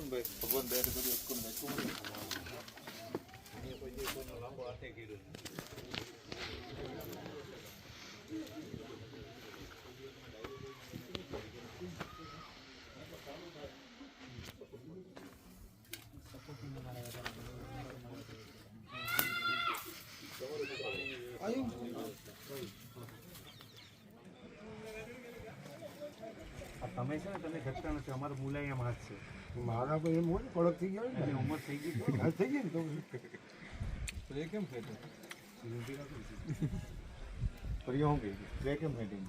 ભગવાન દયા બધું લાંબો ને એકલું તમે છે ને, તમે ઘટતા નથી અમારું મુલાયમ હાથ છે. મારા ભાઈ એમ હોય ને કડક થઈ ગયા હોય એની ઉંમર થઈ ગઈ ને હાલ થઈ ગઈ ને તો. એ કેમ ફેટે પ્રિય હું કહી કેમ ફેટી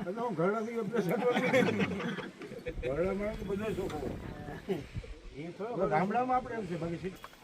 એટલે હું ઘરડાથી આપણે ઘરડામાં શોખો. એ તો ગામડામાં આપણે એમ છે બાકી સિટી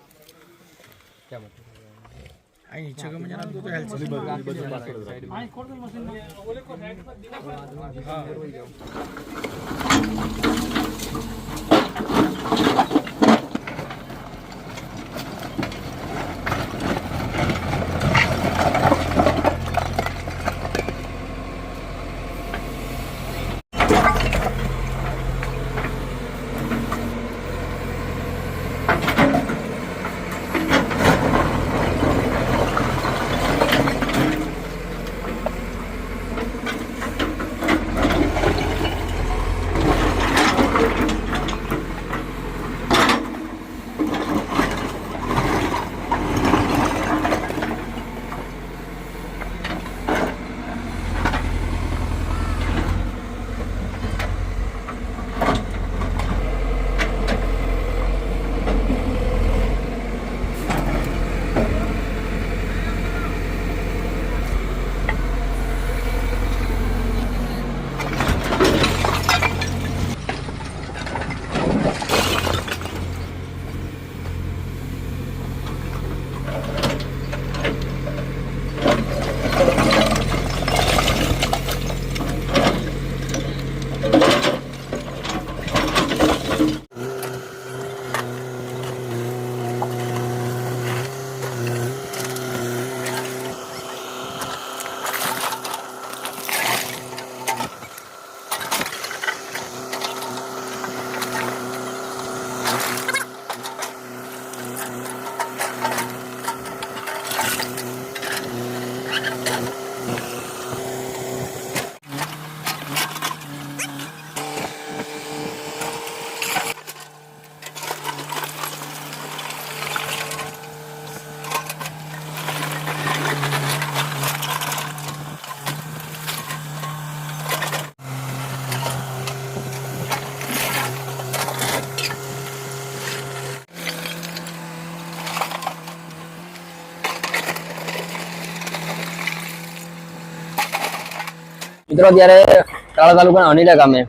મિત્રો, અત્યારે તાળા તાલુકાના અનિલા ગામે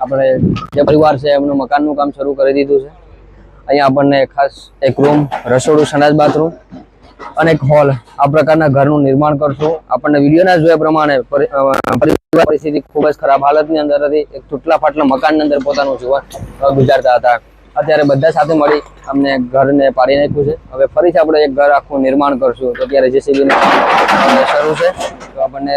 આપણે જે પરિવાર છે, એમનું મકાનનું કામ શરૂ કરી દીધું છે. અહીંયા આપણને ખાસ એક રૂમ રસોડું, સંડાસ બાથરૂમ અને એક હોલ આ પ્રકારના ઘરનું નિર્માણ કરશું. આપણને વિડીયોના જોયા પ્રમાણે પરિસ્થિતિ ખૂબ જ ખરાબ. હાલતની અંદર હતી, એક તૂટલા ફાટલા મકાનની અંદર પોતાનું જીવન ગુજારતા હતા. અત્યારે બધા સાથે મળી અમને ઘરને પાડી નાખ્યું છે. હવે ફરીથી આપણે એક ઘર આખું નિર્માણ કરશું. તો અત્યારે જેસીબી શરૂ છે. તો આપણને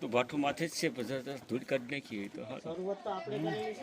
તો ભાઠું માથે જ છે પછી તો ધૂળ કાઢી નાખી હોય તો હારું. એમ છે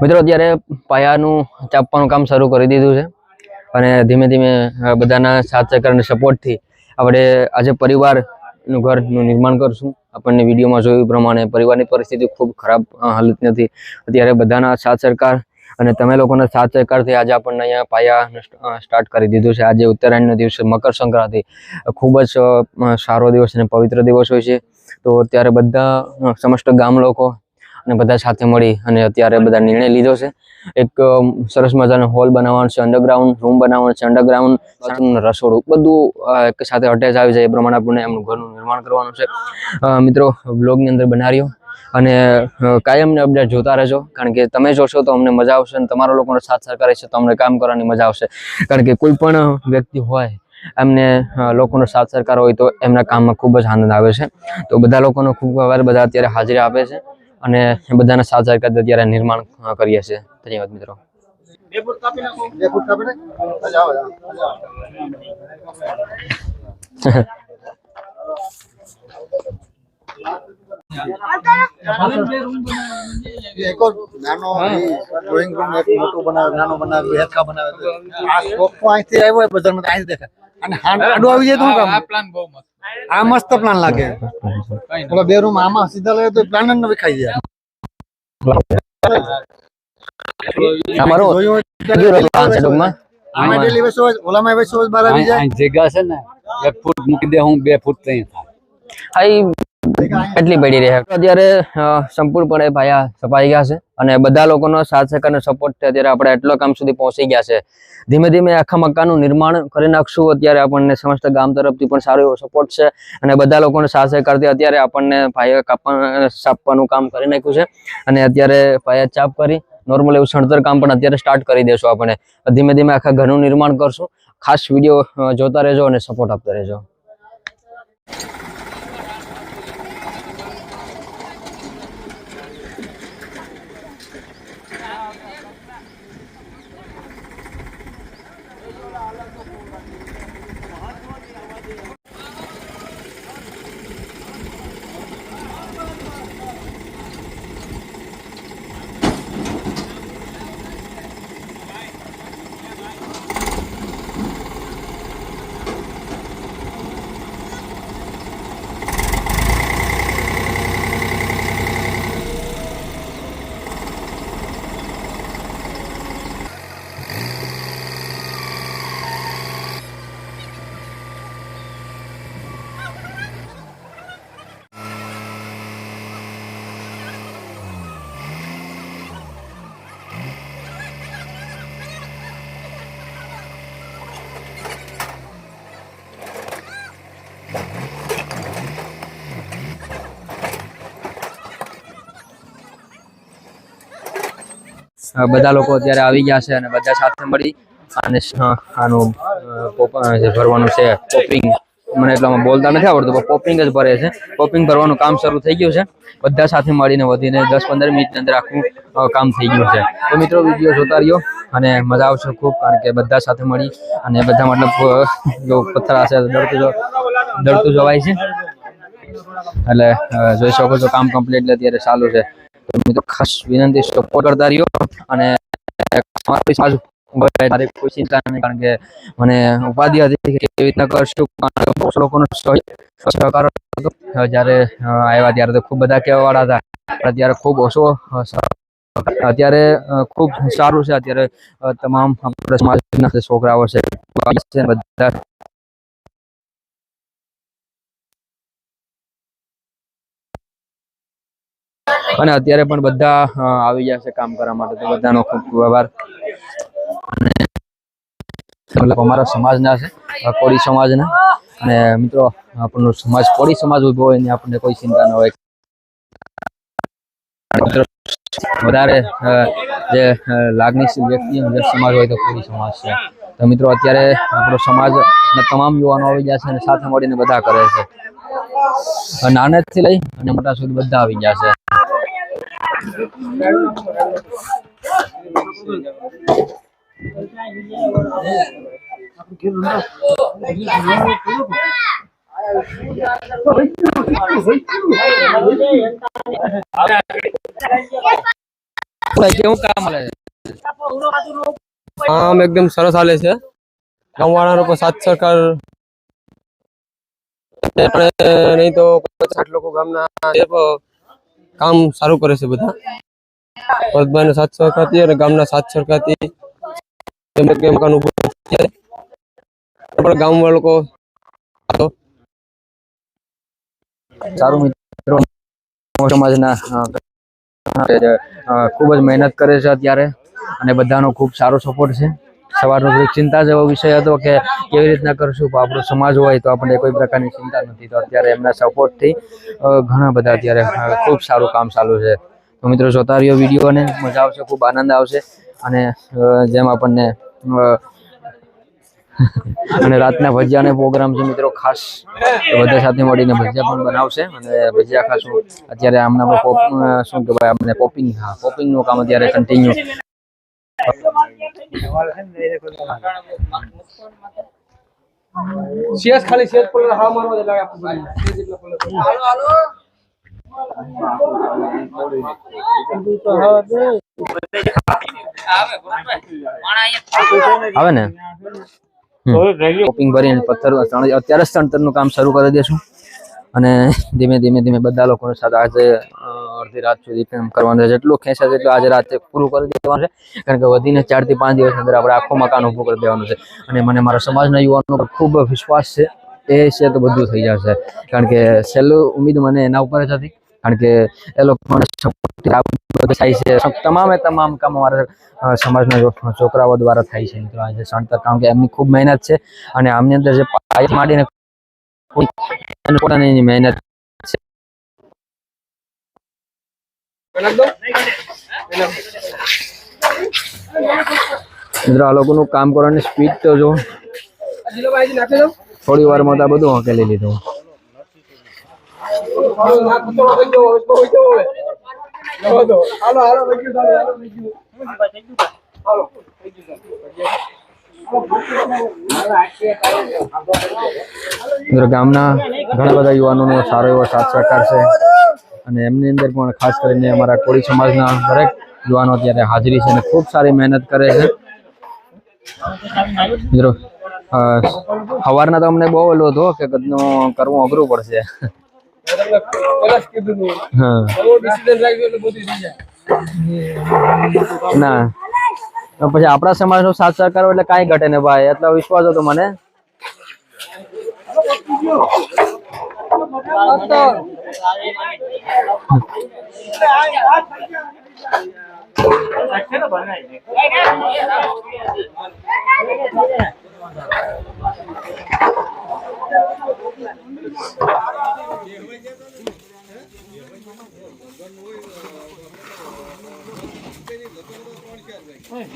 મિત્રો, અત્યારે પાયાનું ચાપવાનું કામ શરૂ કરી દીધું છે અને ધીમે ધીમે બધાના સાથ સહકાર અને સપોર્ટથી આપણે આજે પરિવારનું ઘરનું નિર્માણ કરશું. આપણને વિડીયોમાં જોયું પ્રમાણે પરિવારની પરિસ્થિતિ ખૂબ ખરાબ હાલત નથી. અત્યારે બધાના સાથ સરકાર અને તમે લોકોના સાથ સરકારથી આજે આપણને અહીંયા પાયા સ્ટાર્ટ કરી દીધું છે. આજે ઉત્તરાયણનો દિવસ મકર સંક્રાંતિ. ખૂબ જ સારો દિવસ અને પવિત્ર દિવસ હોય છે. તો અત્યારે બધા સમસ્ત ગામ લોકો અને બધા સાથે મળી અને અત્યારે બધા નિર્ણય લીધો છે. એક સરસ મજાનો હોલ બનાવવાનો છે અંડરગ્રાઉન્ડ રૂમ બનાવવાનો છે અંડરગ્રાઉન્ડ રસોડું. બધું એક સાથે અટેચ આવી જાય. એ પ્રમાણે આપણને એમનું ઘરનું નિર્માણ કરવાનું છે. મિત્રો બ્લોગની અંદર બનાવ્યો. અને કાયમને અપડેટ જોતા રહેજો. કારણ કે તમે જોશો તો અમને મજા આવશે અને તમારા લોકોનો સાથ સહકાર છે તો અમને કામ કરવાની મજા આવશે. કારણ કે કોઈ પણ વ્યક્તિ હોય, એમને લોકોનો સાથ સહકાર હોય તો એમના કામમાં ખૂબ જ આનંદ આવે છે. તો બધા લોકોનો ખૂબ આભાર. બધા અત્યારે હાજરી આપે છે અને બધાના સાથ સહકાર અત્યારે નિર્માણ કરીએ છીએ ધન્યવાદ મિત્રો. એક નાનો ડ્રોઈંગ રૂમ એક મોટું બનાવે નાનો બનાવે હેરખા બનાવે. આ સોફો અહીંથી આવ્યો હોય બજારમાં અહીંથી દેખાય. અને હાંડ આવી જાય તો શું કામ? પ્લાન બહુ મસ્ત. આ મસ્ત પ્લાન લાગે. પેલો બે રૂમ આમાં સીધા લાગે તો પ્લાન જ ન વિખાઈ જાય. અમારો છે આમાં ડેલી ઓલામાં બહાર આવી જાય. જગ્યા છે ને એક ફૂટ મૂકી દે હું બે ફૂટ ત્યાં થાય. એટલી પડી રહે. અત્યારે સંપૂર્ણપણે પાયા સપાઈ ગયા છે અને બધા લોકોનો સાથ સહકારનો સપોર્ટ અત્યારે આપણે એટલો કામ સુધી પહોંચી ગયા છે. ધીમે ધીમે આખા મકાનનું નિર્માણ કરી નાખશું. અત્યારે આપણને સમસ્ત ગામ તરફથી પણ સારો એવો સપોર્ટ છે અને બધા લોકોનો સાથ સહકારથી અત્યારે આપણને પાયા કાપવા સાપવાનું કામ કરી નાખ્યું છે. અને અત્યારે પાયા ચાપ કરી નોર્મલ એવું સણતર કામ પણ અત્યારે સ્ટાર્ટ કરી દેશું આપણે. ધીમે ધીમે આખા ઘરનું નિર્માણ કરશું. ખાસ વીડિયો જોતા રહેજો અને સપોર્ટ આપતા રહેજો. બધા લોકો અત્યારે આવી ગયા છે અને બધા સાથે મળી. અને આનું ભરવાનું છે, પોપિંગ. મને એટલામાં બોલતા નથી આવડતું, પણ પોપિંગ જ ભરે છે. પોપિંગ ભરવાનું કામ શરૂ થઈ ગયું છે. બધા સાથે મળીને વધીને દસ પંદર મિનિટની અંદર આખું કામ થઈ ગયું છે. તો મિત્રો, વીડિયો જોતા રહ્યો અને મજા આવશે ખૂબ, કારણ કે બધા સાથે મળી અને બધા મતલબ જો પથ્થર હશે દળતું દળતું જવાય છે. એટલે જોઈ શકો છો, કામ કમ્પ્લીટ અત્યારે ચાલુ છે. મિત્રો ખાસ વિનંતી સપોર્ટ કરતા રહ્યો અને કોઈ ચિંતા નહીં કારણ કે મને ઉપાધિ હતી કેવી રીતના કરશું લોકોનો સહકાર હતો. જ્યારે આવ્યા ત્યારે તો ખૂબ બધા કહેવા વાળા હતા અત્યારે ખૂબ ઓછો અત્યારે ખૂબ સારું છે. અત્યારે તમામ આપણા સમાજના છોકરાઓ છે, બધા અને અત્યારે પણ બધા આવી ગયા છે કામ કરવા માટે. તો બધાનો ખૂબ આભાર. મતલબ અમારા સમાજના છે કોળી સમાજના. અને મિત્રો, આપણો સમાજ, કોળી સમાજ ઊભો હોય એની આપણને કોઈ ચિંતા ન હોય. વધારે જે લાગણીશીલ વ્યક્તિ સમાજ હોય તો કોળી સમાજ છે. તો મિત્રો, અત્યારે આપણો સમાજ તમામ યુવાનો આવી ગયા છે અને સાથે મળીને બધા કરે છે. નાનેથી લઈ અને મોટા સુધી બધા આવી ગયા છે. કેવું કામ મળે આમ એકદમ સરસ હાલે છે ગામવાળાનો પણ સાથ સરકાર આપણે નહીં તો પચાસ સાઠ લોકો ગામના એ પ- કામ સારું કરે છે બધા. ભરતભાઈ સાથ સહકારથી અને ગામના સાથ સહકારથી તેમને કે મકાન ઉભું થયા પણ ગામવાળા લોકો સારું મિત્રો. સમાજના ખૂબ જ મહેનત કરે છે અત્યારે. અને બધાનો ખૂબ સારો સપોર્ટ છે. સવારનો થોડીક ચિંતા જેવો વિષય હતો કે કેવી રીતના કરશું? તો આપણો સમાજ હોય તો આપણે કોઈ પ્રકારની ચિંતા નથી. તો અત્યારે એમના સપોર્ટથી ઘણા બધા અત્યારે ખૂબ સારું કામ ચાલુ છે. તો મિત્રો, જોતા રહ્યો વીડિયો અને મજા આવશે, ખૂબ આનંદ આવશે. અને જેમ આપણને અને રાતના ભજીયાનો પ્રોગ્રામ છે મિત્રો, ખાસ બધા સાથે મળીને ભજીયા પણ બનાવશે. અને ભજીયા ખાશું. અત્યારે આમના શું કહેવાય? આપણે પોપિંગ હા પોપિંગનું કામ અત્યારે કન્ટિન્યુ સીએસ ખાલી સીએસ પર હા મારવા દે લાગે આપણે પથ્થર ત્રણ- અત્યારે જ ચણતરનું કામ શરૂ કરી દેશું. અને ધીમે ધીમે ધીમે બધા લોકોને સાથે આજે અ, રાત સુધી કામ કરવાનું છે જેટલું ખેંચાય તેટલું આજે રાતે પૂરું કરી દેવાનું છે. કારણ કે વધીને ચારથી પાંચ દિવસ અંદર આપણે આખું મકાન ઊભું કરી દેવાનું છે. અને મને મારા સમાજના યુવાનો પર ખૂબ વિશ્વાસ છે. એ છે તો બધું થઈ જશે. કારણ કે છેલ્લું ઉમેદ મને એના ઉપર જ હતી. કારણ કે એ લોકો બધું થાય છે. તમામે તમામ કામ અમારા સમાજના છોકરાઓ દ્વારા થાય છે. મિત્રો આજે સણતર કારણ કે એમની ખૂબ મહેનત છે. અને આમની અંદર જે પાય માંડીને પોતાની મહેનત છે આ લોકોનું કામ કરવાની સ્પીડ તો જો થોડી વારમાં તો આ બધું હકેલી લીધું મિત્રો ગામના ઘણા બધા યુવાનોનો સારો એવો સાથ સહકાર છે. અને એમની અંદર પણ ખાસ કરીને અમારા કોળી સમાજના દરેક યુવાનો અત્યારે હાજરી છે અને ખૂબ સારી મહેનત કરે છે. મિત્રો સવારના તો અમને બહુ ઓલો હતો કે કદનો કરવું અઘરું પડશે. હા. ના. પછી આપણા સમાજ નો સાથ સહકાર એટલે કઈ ઘટે ને ભાઈ એટલો વિશ્વાસ હતો મને Thank you. 哎?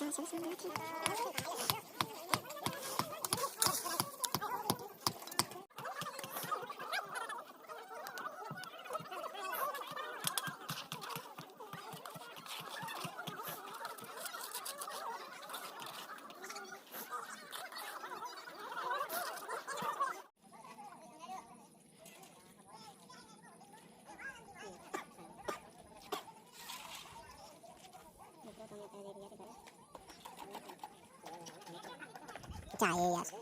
やるから。假爷爷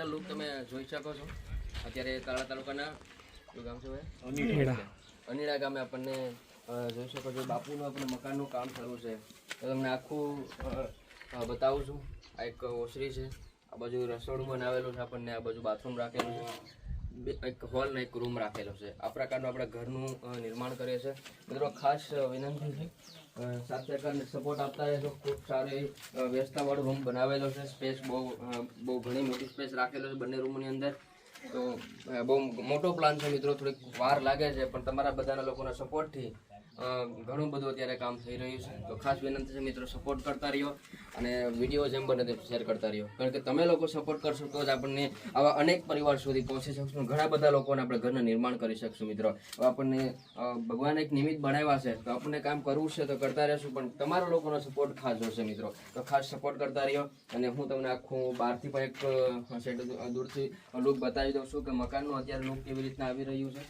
ફાઇનલ લુક તમે જોઈ શકો છો. અત્યારે તાળા તાલુકાના શું ગામ છે અનીડા. ગામે આપણને જોઈ શકો છો. બાપુનું આપણે મકાનનું કામ થયું છે. તો તમને આખું બતાવું છું. આ એક ઓસરી છે. આ બાજુ રસોડું બનાવેલું છે આપણને. આ બાજુ બાથરૂમ રાખેલું છે. એક હોલ ને એક રૂમ રાખેલો છે. આ પ્રકારનું આપણે ઘરનું નિર્માણ કરીએ છીએ મિત્રો ખાસ વિનંતી છે સાથ સરકારને સપોર્ટ આપતા રહેશો ખૂબ સારી વ્યવસ્થાવાળો રૂમ બનાવેલો છે. સ્પેસ બહુ બહુ ઘણી મોટી સ્પેસ રાખેલો છે બંને રૂમની અંદર. તો બહુ મોટો પ્લાન છે મિત્રો. થોડીક વાર લાગે છે, પણ તમારા બધાના લોકોના સપોર્ટથી ઘણું બધું અત્યારે કામ થઈ રહ્યું છે. તો ખાસ વિનંતી છે મિત્રો સપોર્ટ કરતા રહ્યો અને વીડિયો જેમ બને તેમ શેર કરતા રહ્યો. કારણ કે તમે લોકો સપોર્ટ કરશો તો જ આપણને આવા અનેક પરિવાર સુધી પહોંચી શકશું ઘણા બધા લોકોને આપણે ઘરનું નિર્માણ કરી શકશું મિત્રો. આપણને ભગવાને એક નિમિત્ત બનાવ્યા છે. તો આપણને કામ કરવું છે તો કરતા રહેશું, પણ તમારા લોકોનો સપોર્ટ ખાસ જોશે મિત્રો. તો ખાસ સપોર્ટ કરતા રહ્યો અને હું તમને આખું બહારથી પણ એક દૂરથી લુક બતાવી દઉં છું કે મકાનનું અત્યારે લુક કેવી રીતના આવી રહ્યું છે.